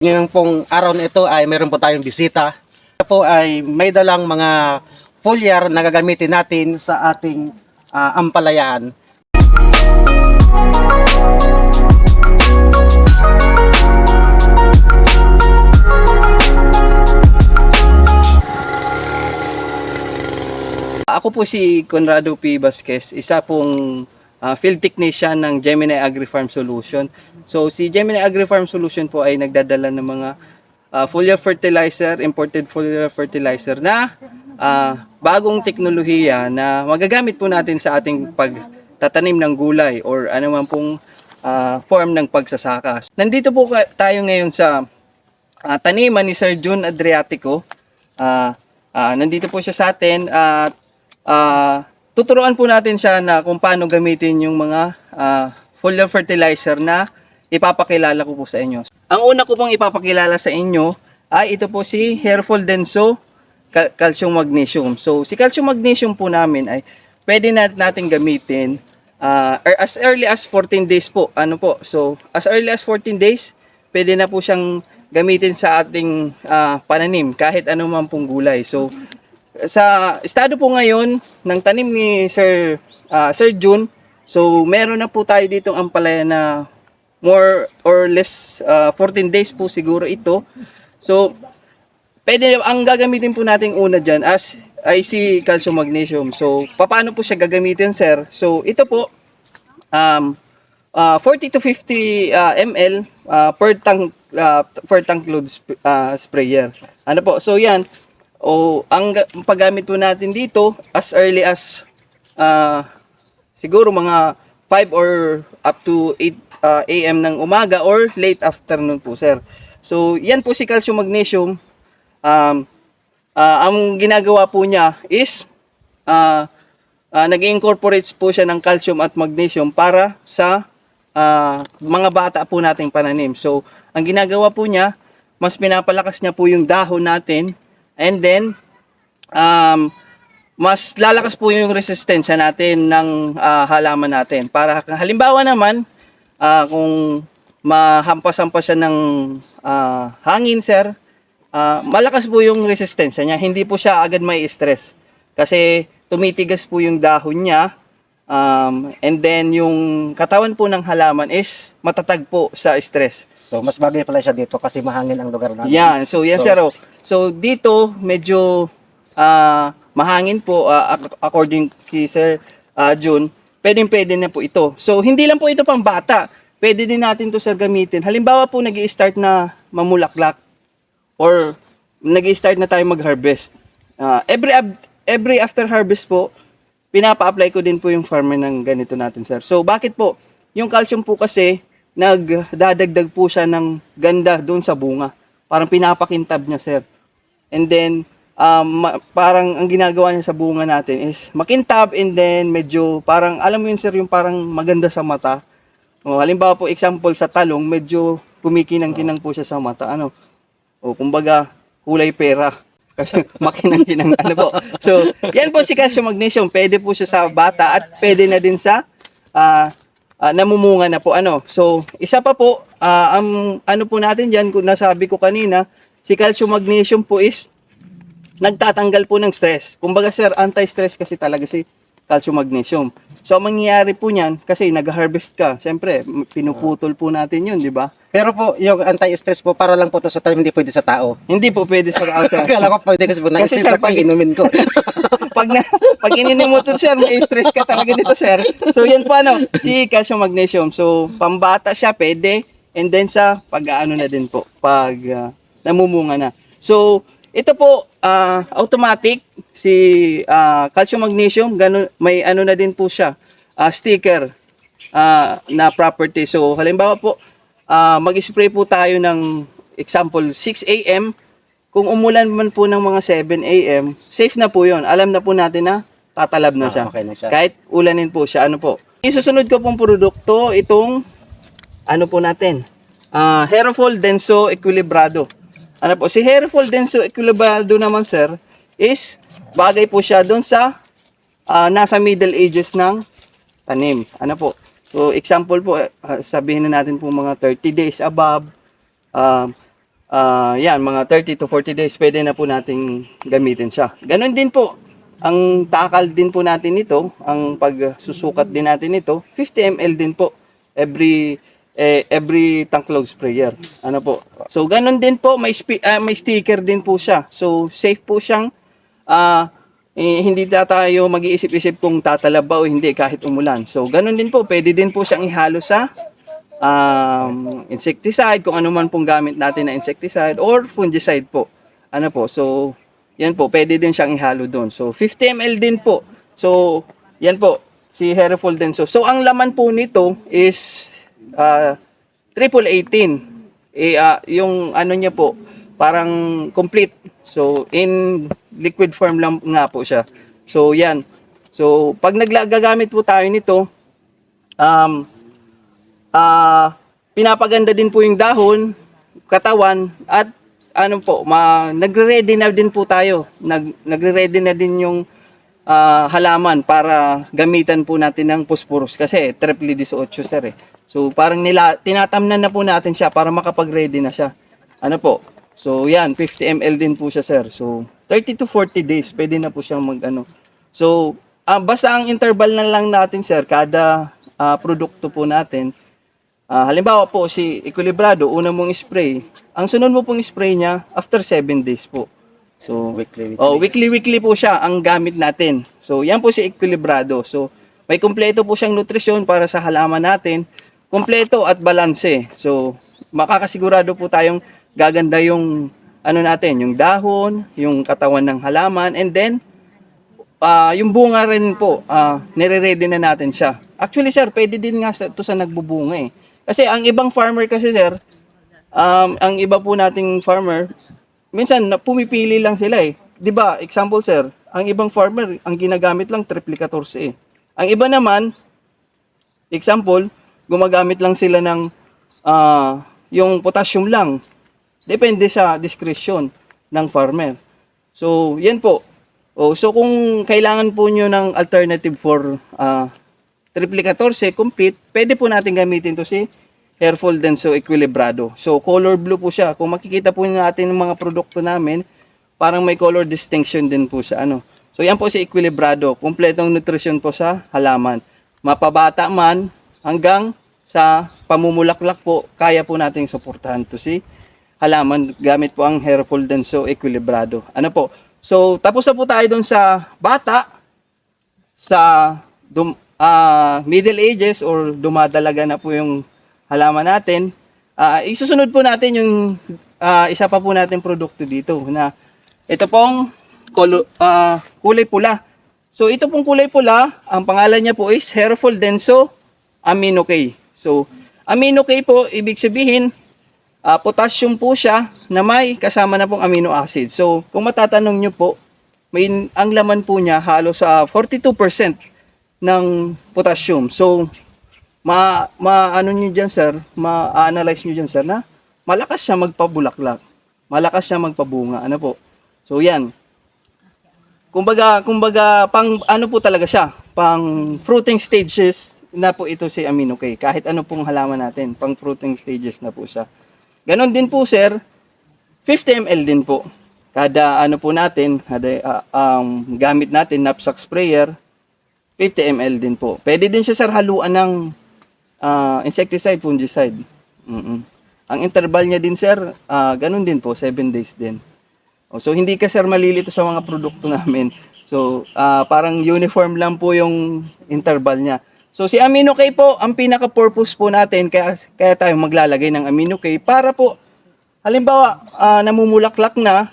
Ngayon pong araw na ito ay meron po tayong bisita. Ito po ay may dalang mga foliar na gagamitin natin sa ating ah, ampalayan. Ako po si Conrado P. Vasquez, isa pong ah, field technician ng Gemini Agri-Farm Solution. So si Gemini Agri-Farm Solution po ay nagdadala ng mga ah, foliar fertilizer, imported foliar fertilizer na ah, bagong teknolohiya na magagamit po natin sa ating pagtatanim ng gulay or anuman pong ah, form ng pagsasaka. Nandito po tayo ngayon sa ah, taniman ni Sir June Adriatico. Ah, ah, nandito po siya sa atin at ah, tuturuan po natin siya na kung paano gamitin yung mga ah, foliar fertilizer na ipapakilala ko po sa inyo. Ang una ko pong ipapakilala sa inyo ay ito po si Hairful Denso Cal- Calcium Magnesium. So si Calcium Magnesium po namin ay pwede na natin gamitin ah, er- as early as 14 days po. Ano po? So as early as 14 days, pwede na po siyang gamitin sa ating ah, pananim kahit anumang pong gulay. So sa estado po ngayon ng tanim ni Sir ah, Sir June, so meron na po tayo ditong ampalaya na more or less ah, 14 days po siguro ito. So pwede ang gagamitin po nating una diyan as ay si calcium magnesium. So paano po siya gagamitin, sir? So ito po um ah, 40 to 50 ah, ml ah, per tank ah, per tank load sp- ah, sprayer. Ano po? So yan o ang ga- paggamit po natin dito as early as ah, siguro mga 5 or up to 8 ah, AM ng umaga or late afternoon po sir. So yan po si calcium magnesium. Um, ah, ang ginagawa po niya is ah ah, nag-incorporate po siya ng calcium at magnesium para sa ah, mga bata po nating pananim. So, ang ginagawa po niya, mas pinapalakas niya po yung dahon natin and then um, mas lalakas po yung resistensya natin ng ah, halaman natin. Para halimbawa naman, ah, kung mahampas-hampas siya ng ah, hangin, sir, ah, malakas po yung resistensya niya. Hindi po siya agad may stress. Kasi tumitigas po yung dahon niya. Um, and then yung katawan po ng halaman is matatag po sa stress. So mas bagay pala siya dito kasi mahangin ang lugar natin. Yan. So yan So- sir. oh. So dito medyo ah, mahangin po ac- according kay Sir ah, June. Pwedeng pwede na po ito. So hindi lang po ito pang bata. Pwede din natin to sir gamitin. Halimbawa po nag start na mamulaklak or nag start na tayo mag-harvest. Ah, every every after harvest po, pinapa-apply ko din po yung farmer ng ganito natin, sir. So, bakit po? Yung calcium po kasi, nagdadagdag po siya ng ganda doon sa bunga. Parang pinapakintab niya, sir. And then, um, parang ang ginagawa niya sa bunga natin is makintab and then medyo parang, alam mo yun, sir, yung parang maganda sa mata. O, halimbawa po, example, sa talong, medyo kumikinang-kinang po siya sa mata. Ano? O, kumbaga, kulay pera. Kasi makinang-kinang ano po. So, yan po si calcium magnesium. Pwede po siya sa bata at pwede na din sa ah, ah, namumunga na po. Ano? So, isa pa po, ah, ang ano po natin diyan kung nasabi ko kanina, si calcium magnesium po is nagtatanggal po ng stress. Kumbaga sir, anti-stress kasi talaga si calcium magnesium. So, ang mangyayari po niyan, kasi nag-harvest ka, syempre, pinuputol po natin yun, di ba? Pero po, yung anti-stress po, para lang po to sa tanim, hindi pwede sa tao. Hindi po pwede sa tao, sir. Akala ko pwede kasi po, na-stress ako, pag- inumin ko. pag na, pag to, sir, may stress ka talaga dito, sir. So, yan po, ano, si calcium magnesium. So, pambata siya, pwede. And then sa pag-ano na din po, pag ah, namumunga na. So, ito po, ah, automatic, si ah, calcium magnesium, ganun, may ano na din po siya, ah, sticker ah, na property. So, halimbawa po, ah, mag-spray po tayo ng example 6 a.m. Kung umulan man po ng mga 7 a.m., safe na po yon. Alam na po natin na tatalab na Ah, siya. okay na siya. Kahit ulanin po siya. Ano po? Isusunod ko pong produkto, itong ano po natin? Ah, Herofol Denso Equilibrado. Ano po? Si Herofol Denso Equilibrado naman, sir, is bagay po siya doon sa ah, nasa middle ages ng tanim. Ano po? So, example po, ah, sabihin na natin po mga 30 days above. Um, ah, yan, mga 30 to 40 days, pwede na po nating gamitin siya. Ganon din po, ang takal din po natin ito, ang pagsusukat din natin ito, 50 ml din po every eh, every tank load sprayer. Ano po? So ganon din po, may spi- ah, may sticker din po siya. So safe po siyang ah eh, hindi na tayo mag-iisip-isip kung tatalab ba o hindi kahit umulan. So ganon din po, pwede din po siyang ihalo sa um, insecticide, kung ano man pong gamit natin na insecticide or fungicide po. Ano po, so yan po, pwede din siyang ihalo doon. So 50 ml din po. So yan po, si Hereful Denso. So ang laman po nito is uh, triple 18. Eh, ah, yung ano niya po, parang complete. So in liquid form lang nga po siya. So yan. So pag naglagagamit po tayo nito, um, ah pinapaganda din po yung dahon, katawan, at ano po, ma, nagre-ready na din po tayo. Nag, nagre-ready na din yung ah, halaman para gamitan po natin ng phosphorus kasi triple 18 sir eh. So parang nila tinatamnan na po natin siya para makapag-ready na siya. Ano po? So yan, 50 ml din po siya sir. So 30 to 40 days pwede na po siyang mag ano. So ah, basta ang interval na lang natin sir kada ah, produkto po natin Ah, halimbawa po si Equilibrado, una mong spray. Ang sunod mo pong spray niya after 7 days po. So, Weekly, weekly. oh, weekly weekly po siya ang gamit natin. So, yan po si Equilibrado. So, may kumpleto po siyang nutrisyon para sa halaman natin. Kumpleto at balanse. So, makakasigurado po tayong gaganda yung ano natin, yung dahon, yung katawan ng halaman, and then ah yung bunga rin po, ah nire-ready na natin siya. Actually, sir, pwede din nga sa, to sa nagbubunga eh. Kasi ang ibang farmer kasi, sir, um, ang iba po nating farmer, minsan na pumipili lang sila eh. 'Di ba? Example, sir, ang ibang farmer, ang ginagamit lang 14 eh. Ang iba naman, example, gumagamit lang sila ng ah, yung potassium lang. Depende sa discretion ng farmer. So, yan po. Oh, so kung kailangan po nyo ng alternative for ah triple 14 complete, pwede po natin gamitin to si Airful Denso Equilibrado. So color blue po siya. Kung makikita po natin ng mga produkto namin, parang may color distinction din po sa ano. So yan po si Equilibrado, kumpletong nutrition po sa halaman. Mapabata man hanggang sa pamumulaklak po, kaya po nating suportahan to si halaman gamit po ang Hereful Denso Equilibrado. Ano po? So tapos na po tayo dun sa bata, sa dum, ah, middle ages or dumadalaga na po yung halaman natin. Ah, isusunod po natin yung ah, isa pa po natin produkto dito na ito pong kolo, ah, kulay pula. So ito pong kulay pula, ang pangalan niya po is Hereful Denso Amino K. So Amino K po ibig sabihin ah, potassium po siya na may kasama na pong amino acid. So kung matatanong niyo po, may ang laman po niya halos sa 42% ng potassium. So, ma, ma ano niyo diyan sir, ma-analyze niyo diyan sir na malakas siya magpabulaklak. Malakas siya magpabunga. Ano po? So, yan. Kumbaga, kumbaga pang ano po talaga siya, pang fruiting stages na po ito si amino K. Kahit ano pong halaman natin, pang fruiting stages na po siya. Ganon din po sir, 50 ml din po. Kada ano po natin, kada ah, um, gamit natin knapsack sprayer, 50 ml din po. Pwede din siya sir haluan ng ah, insecticide, fungicide. mm Ang interval niya din sir, ah, ganun din po, 7 days din. O, so hindi ka sir malilito sa mga produkto namin. So ah, parang uniform lang po yung interval niya. So si amino K po, ang pinaka-purpose po natin kaya kaya tayo maglalagay ng amino K para po halimbawa ah, namumulaklak na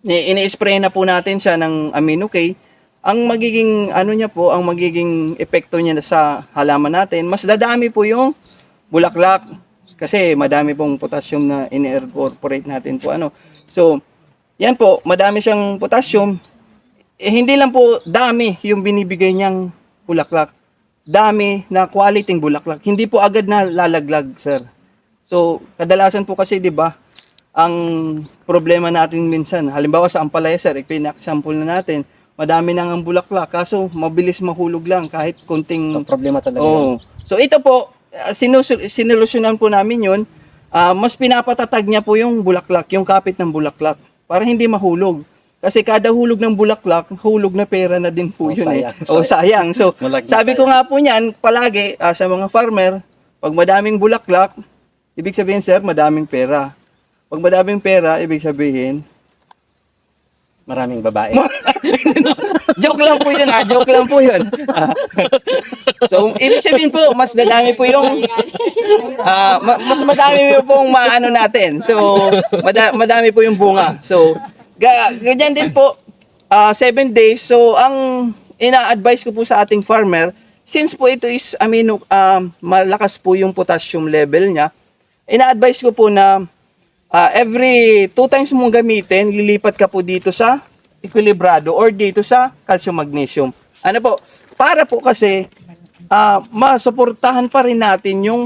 ni- ini-spray na po natin siya ng amino K ang magiging ano niya po, ang magiging epekto niya sa halaman natin, mas dadami po yung bulaklak kasi madami pong potassium na in-incorporate natin po ano. So, yan po, madami siyang potassium. Eh, hindi lang po dami yung binibigay niyang bulaklak. Dami na quality bulaklak. Hindi po agad na lalaglag, sir. So, kadalasan po kasi, 'di ba, ang problema natin minsan, halimbawa sa ampalaya, sir, ipin-example na natin, madami nang ang bulaklak, kaso mabilis mahulog lang kahit konting Ang problema talaga. Oo. So ito po, uh, sinusul- sinolusyonan po namin 'yon. ah, mas pinapatatag niya po yung bulaklak, yung kapit ng bulaklak para hindi mahulog. Kasi kada hulog ng bulaklak, hulog na pera na din po Oh, yun sayang, eh. O sayang. So, sabi ko sayang. nga po niyan, palagi ah, sa mga farmer, pag madaming bulaklak, ibig sabihin sir, madaming pera. Pag madaming pera, ibig sabihin, Maraming babae. joke lang po yun, ah. joke lang po yun. Ah. so, ibig sabihin po, mas dadami po yung, ah, ma- mas madami po pong maano natin. So, mada- madami po yung bunga. So, ga- ganyan din po, ah, seven days. So, ang ina-advise ko po sa ating farmer, since po ito is amino, ah, malakas po yung potassium level niya, ina-advise ko po na Ah, every two times mong gamitin, lilipat ka po dito sa equilibrado or dito sa calcium magnesium. Ano po? Para po kasi ah masuportahan pa rin natin yung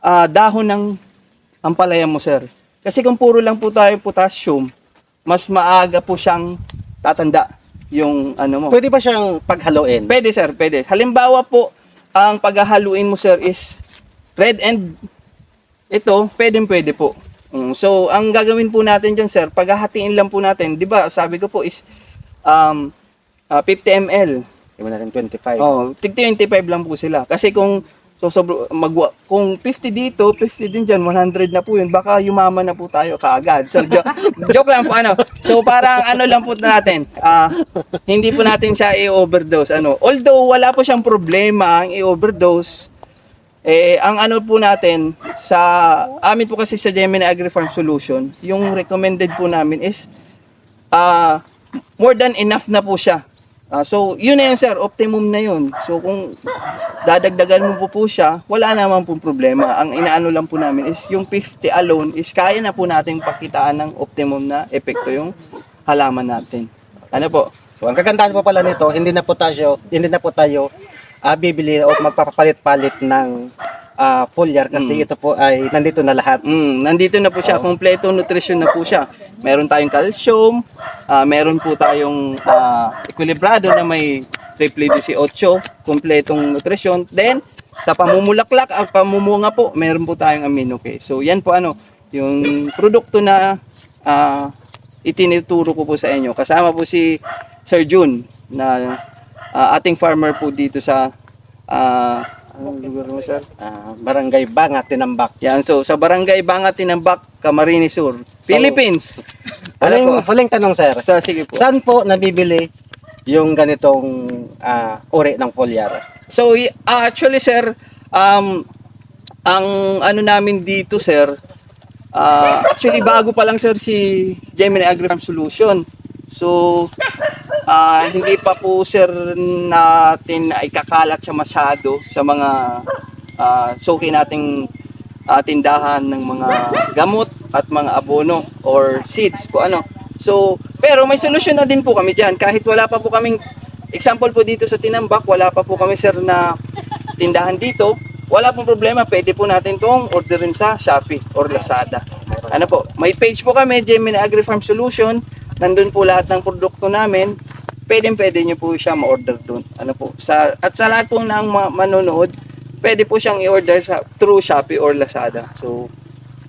ah, dahon ng ampalaya mo, sir. Kasi kung puro lang po tayo potassium, mas maaga po siyang tatanda yung ano mo. Pwede ba siyang paghaluin? Pwede sir, pwede. Halimbawa po, ang paghahaluin mo sir is red and ito, pwede pwede po. Mm, so, ang gagawin po natin dyan sir, paghahatiin lang po natin, di ba, sabi ko po is um, ah, 50 ml. Iba natin 25. Oh, tig 25 lang po sila. Kasi kung so, sobro, magwa, kung 50 dito, 50 din dyan, 100 na po yun, baka yumaman na po tayo kaagad. So, jo- joke lang po, ano. So, parang ano lang po natin, ah, hindi po natin siya i-overdose. Ano. Although, wala po siyang problema ang i-overdose, eh, ang ano po natin, sa amin po kasi sa Gemini Agri-Farm Solution, yung recommended po namin is, ah, more than enough na po siya. Ah, so, yun na yun sir, optimum na yun. So, kung dadagdagan mo po po siya, wala naman pong problema. Ang inaano lang po namin is yung 50 alone is kaya na po nating pakitaan ng optimum na epekto yung halaman natin. Ano po? So ang kagandahan po pala nito, hindi na po tayo, hindi na po tayo ah, bibili o magpapapalit-palit ng ah, foliar kasi Mm. ito po ay nandito na lahat. Mm, nandito na po siya, Oo. kompleto nutrition na po siya. Meron tayong calcium, ah, meron po tayong ah, equilibrado na may triple DC8, kompletong nutrition. Then, sa pamumulaklak at pamumunga po, meron po tayong amino K. So, yan po ano, yung produkto na ah, itinuturo ko po sa inyo. Kasama po si Sir Jun na ah, ating farmer po dito sa ah, anong lugar mo sir? Ah, barangay Bangat, Tinambak. Yan, so sa Barangay Bangat, Tinambak, Camarines Sur, Philippines. Ano Huling, po? huling tanong sir, Sa, sige po. saan po nabibili yung ganitong ah, uri ng foliar? So, actually, sir, um, ang ano namin dito, sir, ah, actually, bago pa lang, sir, si Gemini Agri-Farm Solution. So, ah, hindi pa po, sir, natin ikakalat siya masyado sa mga ah, suki nating ah, tindahan ng mga gamot at mga abono or seeds po ano. So, pero may solusyon na din po kami diyan kahit wala pa po kaming example po dito sa Tinambak, wala pa po kami sir na tindahan dito. Wala pong problema, pwede po natin tong orderin sa Shopee or Lazada. Ano po, may page po kami, Gemini Agri-Farm Solution. Nandun po lahat ng produkto namin. Pwede pwede nyo po siya ma-order doon. Ano po, sa, at sa lahat po ng ma- manonood, pwede po siyang i-order sa, through Shopee or Lazada. So,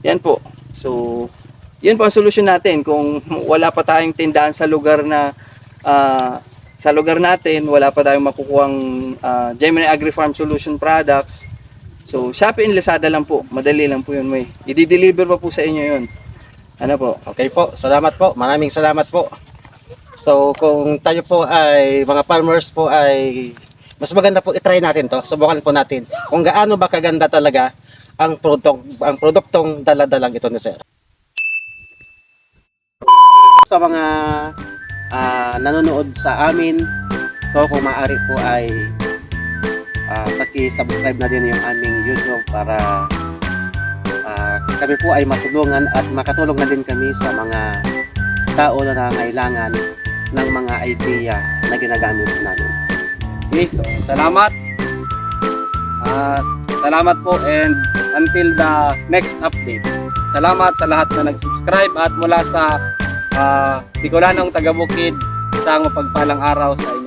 yan po. So, yun po ang solusyon natin. Kung wala pa tayong tindahan sa lugar na ah, sa lugar natin, wala pa tayong makukuhang ah, Gemini Agri-Farm Solution products. So, Shopee and Lazada lang po. Madali lang po yun, may. I-deliver pa po sa inyo yun. Ano po? Okay po, salamat po. Maraming salamat po. So, kung tayo po ay mga farmers po ay mas maganda po i-try natin to. Subukan po natin kung gaano ba kaganda talaga ang produktong ang produktong daladalang ito ni Sir. Sa mga ah, nanonood sa amin, so kung maaari po ay ah, paki-subscribe na din yung aming YouTube para ah, kami po ay matulungan at makatulong na din kami sa mga tao na nangailangan ng mga idea na ginagamit namin. Okay, so, salamat. At salamat po and until the next update. Salamat sa lahat na nag-subscribe at mula sa uh, Bicolanong Tagabukid, isang mapagpalang araw sa inyo.